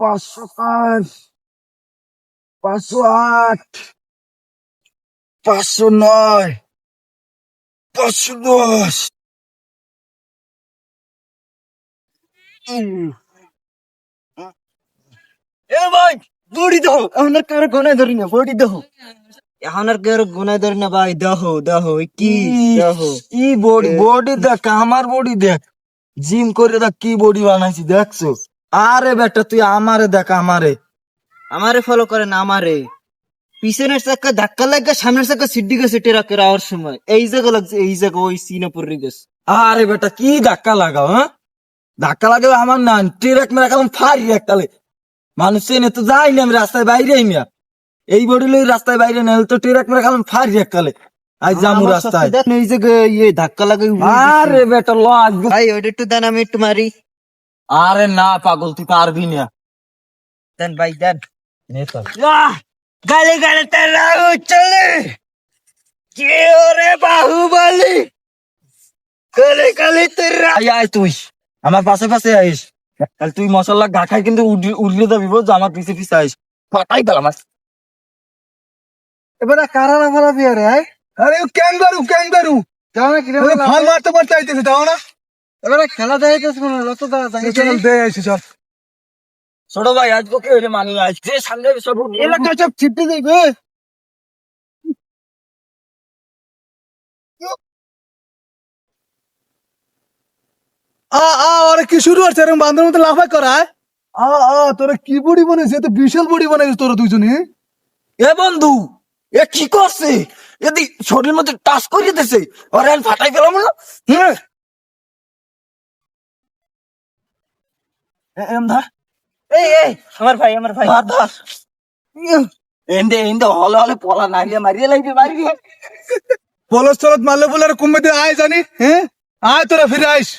পাঁচশো পাঁচ পাঁচশো আট পাঁচশো নয় পাঁচশো দশ। এ ভাই বড়ি দাও। এখন আর কারও গোনায় ধরি না বড়ি দাও। এখন আর কারও গোনায় ধরি না ভাই দেহ দেহ কি দেহ কি বডি বডি দেখ আমার বডি দেখ। জিম করে দেখ কি বডি বানাইছি দেখছ? আরে বেটা তুই আমারে দেখ আমারে। আমারে ফলো করে না আমারে। পিছনের চাক্কা ধাক্কা লাগা সামনের চাক্কা সিডি গে সিটে রাখে রাওয়ার সময়। এই জায়গা লাগছে এই জায়গা ওই সিনে পড়ে গেছে। আরে বেটা কি ধাক্কা লাগাও হ্যাঁ? ধাক্কা লাগাও আমার না ট্রেক মেরা কালাম ফারি একতালে মানুষ চেনে তো যাই না আমি রাস্তায় বাইরে মিয়া এই বডি লই রাস্তায় বাইরে না তো ট্রেক মেরা কালাম ফারি একতালে আজ জামু রাস্তায়। দেখ এই জায়গায় ইয়ে ধাক্কা লাগে আরে বেটা ল ভাই ওইটা একটু দেন আমি একটু মারি। আরে না পাগল তুই পারবি না। দেন ভাই দেন। গালে গালে তেরা চলে কে ওরে বাহুবলি। গালে গালে তেরা আই আয় তুই। আমার পাশে পাশে আইস। তাহলে তুই মশলা গা খাই কিন্তু উড়ি- উড়িয়ে যাবি বুঝ আমার পিছে পিছে আইস। ফাটাই পেলাম। এবারে কারা না মারা বিয়ে রে আরে ক্যাঙ্গারু ক্যাঙ্গারু। যাও না কিরে ফাল মারতে মারতে আইতেছে তাও না। এবারে খেলা দেখাইতেছ মনে হলো তো চল দে আইসি চল ছোট ভাই আজ তোকে ওরে মানি আজ যে সামনে সব এলাকা সব ছিটতে যাইবে আ আ ওরে কি শুরু হচ্ছে? এরকম বান্ধবের মতো লাফাই করায়? আ আ তোরা কি বডি বানাইছে তো বিশাল বডি বানাইছে তোরা দুজনে এ বন্ধু এ কি করছে? যদি শরীর মধ্যে টাচ করে দিতেছে ওরে ফাটাই পেলাম না। হ্যাঁ। এম ধর। এই এই আমার ভাই আমার ভাই। ধর ধর। এন্ডে এন্ডে হলে হলে পলা নাইলে মারিয়ে লাগবে মারিয়ে। পলস তলত মারলে বলে আর কমবে আয় জানি হ্যাঁ? আয় তোরা ফিরে আইস।